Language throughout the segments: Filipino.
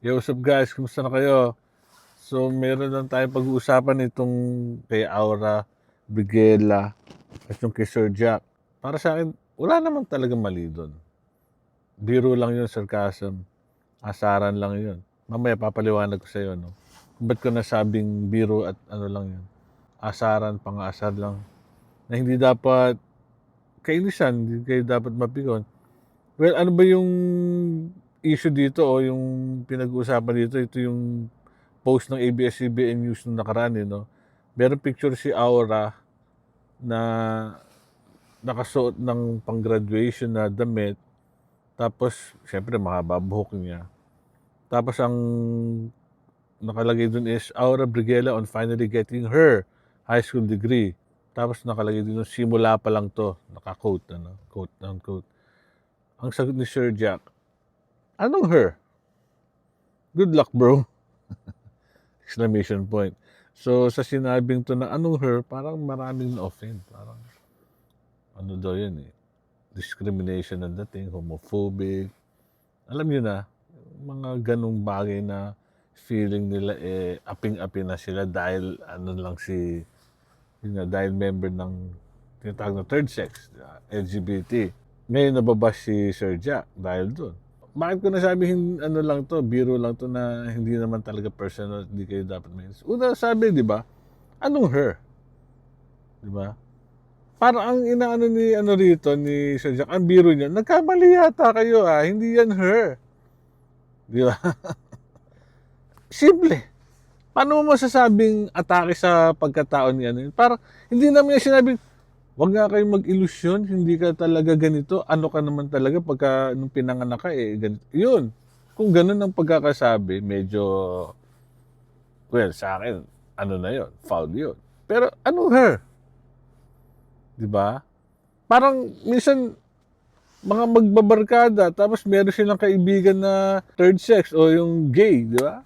Yo, what's up guys? Kumusta na kayo? So, meron lang tayong pag-uusapan itong kay Aura, Brigela, at yung kay Sir Jack. Para sa akin, wala naman talaga mali doon. Biro lang yun, sarcasm. Asaran lang yun. Mamaya papaliwanag ko sa iyo, no? Ba't ko nasabing biro at ano lang yun. Asaran, pang-asar lang. Na hindi dapat kainisan, hindi kayo dapat mapikon. Well, ano ba yung issue dito o yung pinag-uusapan dito? Ito yung post ng ABS-CBN News nung nakaraan, eh, no? Meron picture si Aura na nakasuot ng pang-graduation na damit. Tapos, syempre, mahaba buhok niya. Tapos, ang nakalagay dun is, Aura Brigela on finally getting her high school degree. Tapos, nakalagay dun, simula pa lang to. Naka-quote, ano? Quote, unquote. Ang sagot ni Sir Jack, anong her? Good luck, bro. Exclamation point. So, sa sinabing to na anong her, parang maraming na-offend. Parang, ano daw yun eh. Discrimination ang dating, homophobic. Alam niyo na, mga ganong bagay na feeling nila eh, aping-api na sila dahil ano lang si, yun nga, dahil member ng tinatawag na third sex, uh, LGBT. Ngayon nababash si Sir Jack dahil doon. Bakit ko nasabi ano lang to, biro lang to na hindi naman talaga personal, hindi kayo dapat may... Una sabi, di ba? Anong her? Di ba? Parang ang inaano ni ano rito ni Sir Jack, ang biro niya, nagkamali yata kayo ah, hindi yan her. Di ba? Simple. Paano mo masasabing atake sa pagkatao ni ano? Parang hindi naman niya sinabing, Huwag nga kayong mag-ilusyon, hindi ka talaga ganito. Ano ka naman talaga pagka nung pinanganak ka eh, ganito. Yun. Kung ganun ang pagkakasabi, medyo, well, sa akin, ano na yun, foul yun. Pero ano her? Di ba? Parang minsan, mga magbabarkada, tapos meron silang kaibigan na third sex o yung gay, di ba?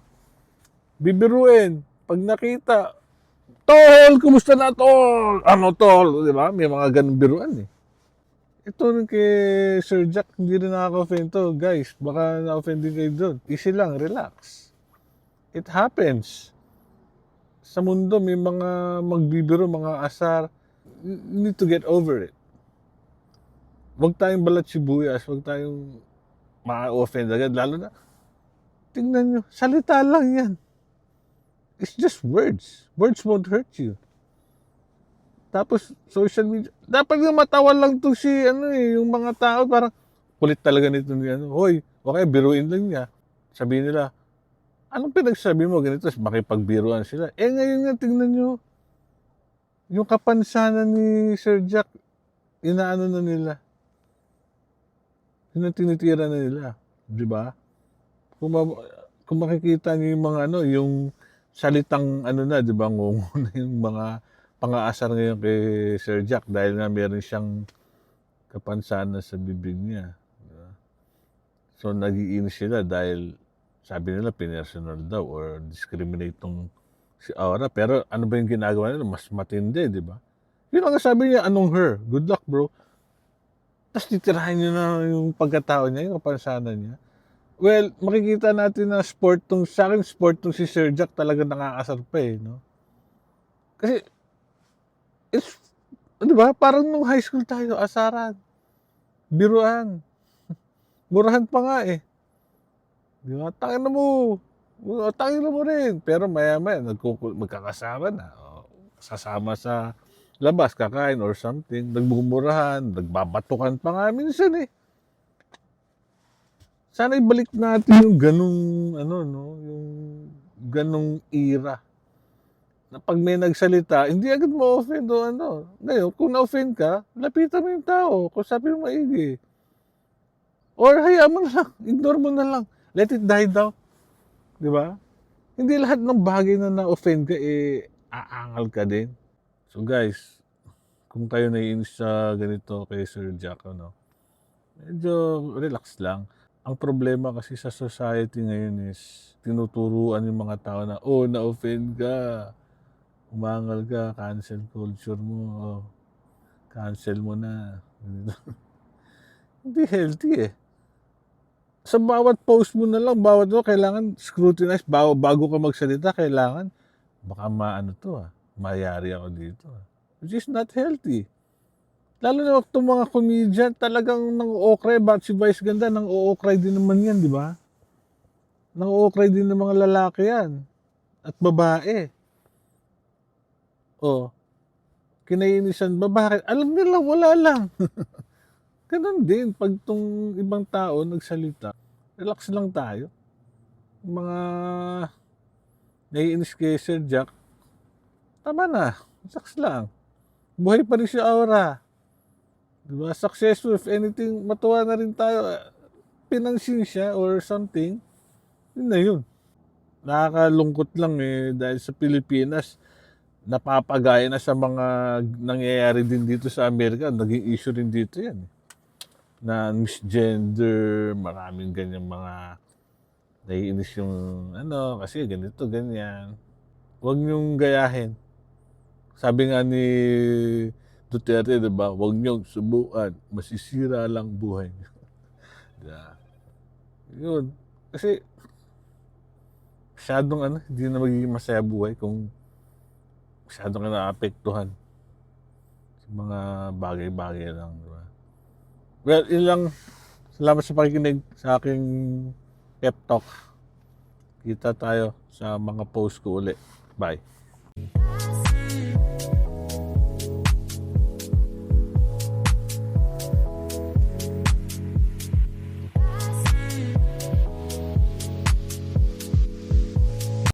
Bibiruin. Pag nakita, Tol, kumusta na tol? Ano tol? Di ba? May mga ganun biruan eh. Ito rin kay Sir Jack, hindi rin nakaka-offend to. Guys, baka na-offend din kayo doon. Easy lang, relax. It happens. Sa mundo, may mga magbibiro, mga asar. You need to get over it. Huwag tayong balat sibuyas, huwag tayong ma-offend agad. Lalo na, tingnan nyo, salita lang yan. It's just words. Words won't hurt you. Tapos, social media. Dapat nga matawa lang to si, ano eh, yung mga tao, parang, kulit talaga nito ni ano. Hoy, okay, biruin lang niya. Sabihin nila, anong pinagsabi mo ganito? Makipagbiruan sila. Eh, ngayon nga, tingnan nyo, yung kapansanan ni Sir Jack, inaano na nila. Yun ang tinitira na nila. Di ba? Kung, kung makikita niyo yung mga ano, yung salitang ano na, di ba, ngungo na yung mga pang-aasar ngayon kay Sir Jack dahil nga meron siyang kapansanan sa bibig niya. di ba? So, nagiinis sila dahil sabi nila pinersonal daw or discriminate tong si Aura. Pero ano ba yung ginagawa nila? Mas matindi, di ba? Yun ang sabi niya, anong her? Good luck, bro. Tapos titirahin niyo na yung pagkatao niya, yung kapansanan niya. Well, makikita natin na sport tong, sa akin sport tong si Sir Jack talaga nakakasar pa eh, no? Kasi, it's, di ba, parang nung high school tayo, asaran, biruan, murahan pa nga eh. Di ba, tangin na mo, tangin na mo rin. Pero maya-maya, magkakasama na, o, sasama sa labas, kakain or something, nagmumurahan, nagbabatukan pa nga minsan eh sana ibalik natin yung ganung ano no, yung ganung era. Na pag may nagsalita, hindi agad mo offend o ano. Ngayon, kung na-offend ka, lapitan mo yung tao. Kung sabi mo maigi. Or hayaan mo na lang. Ignore mo na lang. Let it die down. Di ba? Hindi lahat ng bagay na na-offend ka, eh, aangal ka din. So guys, kung kayo naiinis sa ganito kay Sir Jack, ano, medyo relax lang ang problema kasi sa society ngayon is tinuturuan yung mga tao na, oh, na-offend ka, umangal ka, cancel culture mo, oh, cancel mo na. Hindi healthy eh. sa bawat post mo na lang, bawat ano, kailangan scrutinize bago, bago ka magsalita, kailangan baka maano to ah, mayari ako dito ah. Which is not healthy. Lalo na itong mga comedian, talagang nang okray, ba't si Vice Ganda, nang ookray din naman yan, di ba? Nang ookray din ng mga lalaki yan. At babae. Oh, kinainisan ba? Bakit? Alam nila, wala lang. Ganon din, pag tong ibang tao nagsalita, relax lang tayo. Mga naiinis kay Sir Jack, tama na, relax lang. Buhay pa rin si Aura. Diba? Successful, if anything, matuwa na rin tayo. Pinansin siya or something, yun na yun. Nakakalungkot lang eh, dahil sa Pilipinas, napapagaya na sa mga nangyayari din dito sa Amerika. Naging issue rin dito yan. Na misgender, maraming ganyan mga naiinis yung ano, kasi ganito, ganyan. Huwag niyong gayahin. Sabi nga ni Duterte, di ba? Huwag niyong subukan. Masisira lang buhay niyo. yeah. Yun. Kasi, masyadong ano, hindi na magiging masaya buhay kung masyadong ka naapektuhan sa mga bagay-bagay lang, di ba? Well, ilang salamat sa pakikinig sa aking pep talk. Kita tayo sa mga post ko uli. Bye.